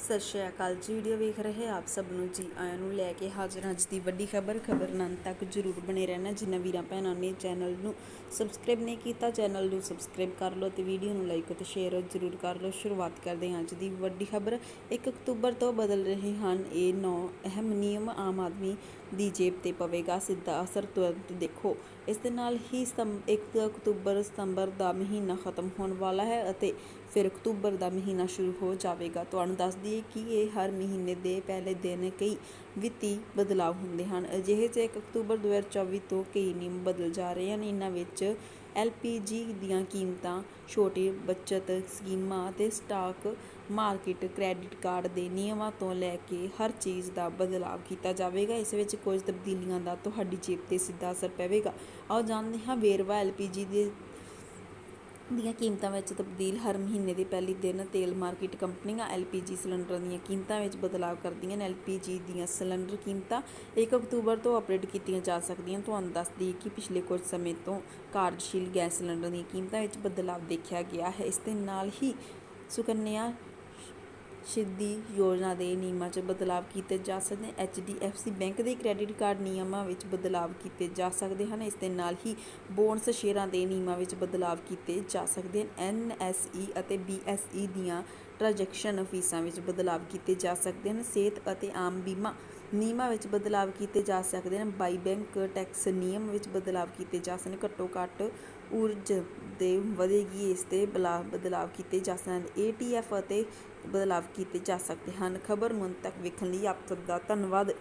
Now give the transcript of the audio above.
ਸਤਿ ਸ਼੍ਰੀ ਅਕਾਲ ਜੀ ਵੀਡੀਓ ਵੇਖ ਰਹੇ ਆਪ ਸਭ ਨੂੰ ਜੀ। ਆਇਆਂ ਨੂੰ ਲੈ ਕੇ ਹਾਜ਼ਰ ਹਾਂ ਅੱਜ ਦੀ ਵੱਡੀ ਖਬਰ। ਖਬਰ ਨੰਨ ਤੱਕ ਜਰੂਰ ਬਣੇ ਰਹਿਣਾ। ਜਿਨ੍ਹਾਂ ਵੀਰਾਂ ਭੈਣਾਂ ਨੇ ਚੈਨਲ ਨੂੰ ਸਬਸਕ੍ਰਾਈਬ ਨਹੀਂ ਕੀਤਾ, ਚੈਨਲ ਨੂੰ ਸਬਸਕ੍ਰਾਈਬ ਕਰ ਲਓ ਤੇ ਵੀਡੀਓ ਨੂੰ ਲਾਈਕ ਅਤੇ ਸ਼ੇਅਰ ਜਰੂਰ ਕਰ ਲਓ। ਸ਼ੁਰੂਆਤ ਕਰਦੇ ਹਾਂ ਅੱਜ ਦੀ ਵੱਡੀ ਖਬਰ। 1 ਅਕਤੂਬਰ ਤੋਂ ਬਦਲ ਰਹੇ ਹਨ ਇਹ ਨੌ ਅਹਿਮ ਨਿਯਮ ਆਮ ਆਦਮੀ ਦੀ ਜੇਬ ਤੇ ਪਵੇਗਾ। ਸਿੱਧਾ ਅਸਰ ਤੁਰੰਤ ਦੇਖੋ। ਇਸ ਦੇ ਨਾਲ ਹੀ ਸਤੰਬ 1 ਅਕਤੂਬਰ ਸਤੰਬਰ ਦਾ ਮਹੀਨਾ ਖਤਮ ਹੋਣ ਵਾਲਾ ਹੈ ਅਤੇ ਫਿਰ ਅਕਤੂਬਰ ਦਾ ਮਹੀਨਾ ਸ਼ੁਰੂ ਹੋ ਜਾਵੇਗਾ। ਤੁਹਾਨੂੰ ਦੱਸ ਦਈਏ ਕਿ ਇਹ ਹਰ ਮਹੀਨੇ ਦੇ ਪਹਿਲੇ ਦਿਨ ਕਈ ਵਿੱਤੀ ਬਦਲਾਅ ਹੁੰਦੇ ਹਨ। ਅਜਿਹੇ 'ਚ 1 ਅਕਤੂਬਰ 2024 ਤੋਂ ਕਈ ਨਿਯਮ ਬਦਲ ਜਾ ਰਹੇ ਹਨ। ਇਹਨਾਂ ਵਿੱਚ ਐਲਪੀਜੀ ਦੀਆਂ ਕੀਮਤਾਂ, ਛੋਟੀ ਬਚਤ ਸਕੀਮਾਂ ਅਤੇ ਸਟਾਕ ਮਾਰਕੀਟ ਕ੍ਰੈਡਿਟ ਕਾਰਡ ਦੇ ਨਿਯਮਾਂ ਤੋਂ ਲੈ ਕੇ ਹਰ ਚੀਜ਼ ਦਾ ਬਦਲਾਅ ਕੀਤਾ ਜਾਵੇਗਾ। ਇਸ ਵਿੱਚ ਕੁਝ ਤਬਦੀਲੀਆਂ ਦਾ ਤੁਹਾਡੀ ਜੇਬ ਤੇ ਸਿੱਧਾ ਅਸਰ ਪਵੇਗਾ। ਆਓ ਜਾਣਦੇ ਹਾਂ ਵੇਰਵਾ ਐਲਪੀਜੀ ਦੇ ਦੀਆਂ ਕੀਮਤਾਂ ਵਿੱਚ ਤਬਦੀਲ ਹਰ ਮਹੀਨੇ ਦੇ ਪਹਿਲੇ ਦਿਨ ਤੇਲ ਮਾਰਕੀਟ ਕੰਪਨੀਆਂ ਐਲਪੀਜੀ ਸਿਲੰਡਰਾਂ ਦੀਆਂ ਕੀਮਤਾਂ ਵਿੱਚ ਬਦਲਾਅ ਕਰਦੀਆਂ ਨੇ। ਐਲਪੀਜੀ ਦੀਆਂ ਸਿਲੰਡਰ ਕੀਮਤਾਂ 1 ਅਕਤੂਬਰ ਤੋਂ ਅਪਡੇਟ ਕੀਤੀਆਂ ਜਾ ਸਕਦੀਆਂ। ਤੁਹਾਨੂੰ ਦੱਸ ਦਈਏ ਕਿ ਪਿਛਲੇ ਕੁਝ ਸਮੇਂ ਤੋਂ ਕਾਰਜਸ਼ੀਲ ਗੈਸ ਸਿਲੰਡਰ ਦੀਆਂ ਕੀਮਤਾਂ ਵਿੱਚ ਬਦਲਾਅ ਦੇਖਿਆ ਗਿਆ ਹੈ। ਇਸ ਦੇ ਨਾਲ ਹੀ ਸੁਕੰਨਿਆ ਸਿੱਧੀ ਯੋਜਨਾ ਦੇ ਨਿਯਮਾਂ 'ਚ ਬਦਲਾਅ ਕੀਤੇ ਜਾ ਸਕਦੇ ਨੇ ਐਚਡੀਐਫਸੀ ਬੈਂਕ ਦੇ ਕ੍ਰੈਡਿਟ ਕਾਰਡ ਨਿਯਮਾਂ ਵਿੱਚ ਬਦਲਾਵ ਕੀਤੇ ਜਾ ਸਕਦੇ ਹਨ। ਇਸ ਦੇ ਨਾਲ ਹੀ ਬੋਨਸ ਸ਼ੇਅਰਾਂ ਦੇ ਨਿਯਮਾਂ ਵਿੱਚ ਬਦਲਾਵ ਕੀਤੇ ਜਾ ਸਕਦੇ ਹਨ। ਐਨਐਸਈ ਅਤੇ ਬੀਐਸਈ ਦੀਆਂ ਟ੍ਰਾਂਜੈਕਸ਼ਨ ਫੀਸਾਂ ਵਿੱਚ ਬਦਲਾਅ ਕੀਤੇ ਜਾ ਸਕਦੇ ਹਨ। ਸਿਹਤ ਅਤੇ ਆਮ ਬੀਮਾ ਨਿਯਮਾਂ ਵਿੱਚ ਬਦਲਾਵ ਕੀਤੇ ਜਾ ਸਕਦੇ ਹਨ। ਬਾਈ ਬੈਂਕ ਟੈਕਸ ਨਿਯਮ ਵਿੱਚ ਬਦਲਾਵ ਕੀਤੇ ਜਾ ਸਕਦੇ ਹਨ। ਘੱਟੋ ਘੱਟ ਊਰਜ ਦੇ ਵਧੇਗੀ, ਇਸ ਤੇ ਬਲਾ ਬਦਲਾਅ ਕੀਤੇ ਜਾ ਸਕਦੇ ਹਨ। ਏਟੀਐਫ ਅਤੇ ਬਦਲਾਅ ਕੀਤੇ ਜਾ ਸਕਦੇ ਹਨ। ਖਬਰ ਨੂੰ ਤੱਕ ਵੇਖਣ ਲਈ ਆਪ ਸਭ ਦਾ ਧੰਨਵਾਦ।